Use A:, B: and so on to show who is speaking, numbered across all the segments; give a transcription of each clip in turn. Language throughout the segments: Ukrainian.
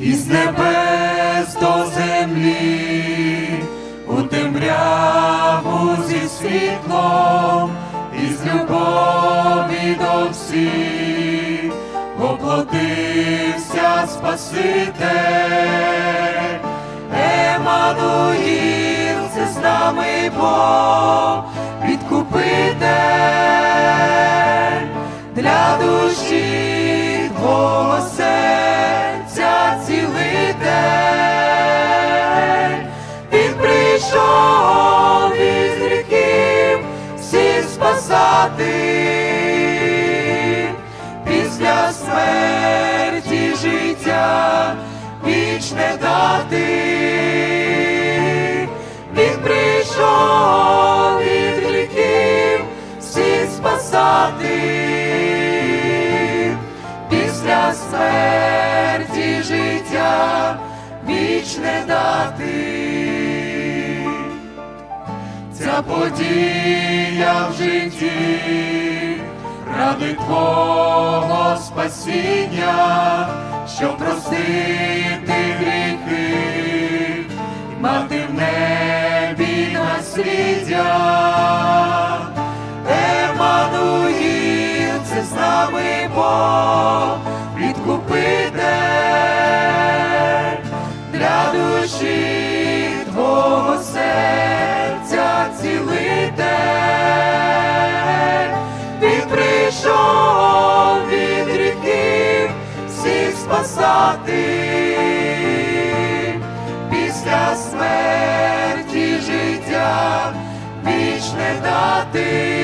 A: із небес до землі, у темряву зі світлом, із любові до всіх, оплотився Спаситель, Еммануїл, це з нами Бог, смерті життя вічне дати. Він прийшов від гріхів всіх спасати, після смерті життя вічне дати. Ця подія в житті ради Твого спасіння, щоб простити гріхи, і мати в небі насліддя. Еммануїл, це з нами Бог, спасати, після смерті життя вічне дати.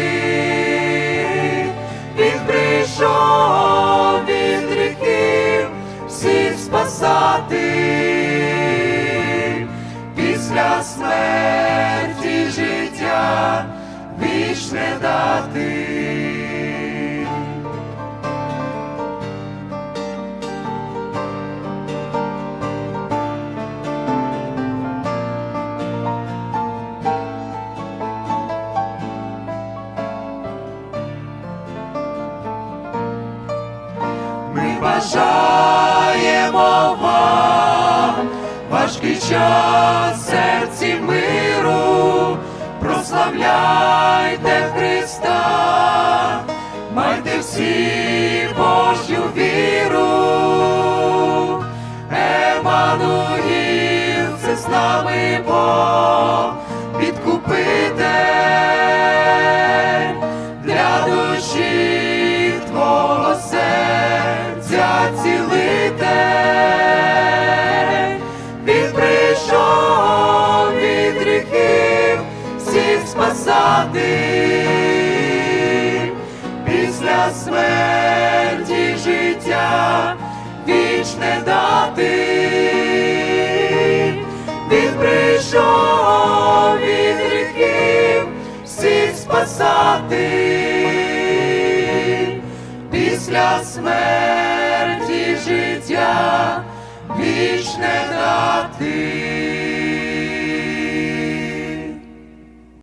A: Бажаємо вам важкий час серці миру, прославляйте Христа, майте всі Божю віру, Еммануїл, це з нами Бог, спасати, після смерті життя вічне дати. Він прийшов від гріхів всіх спасати, після смерті життя вічне дати.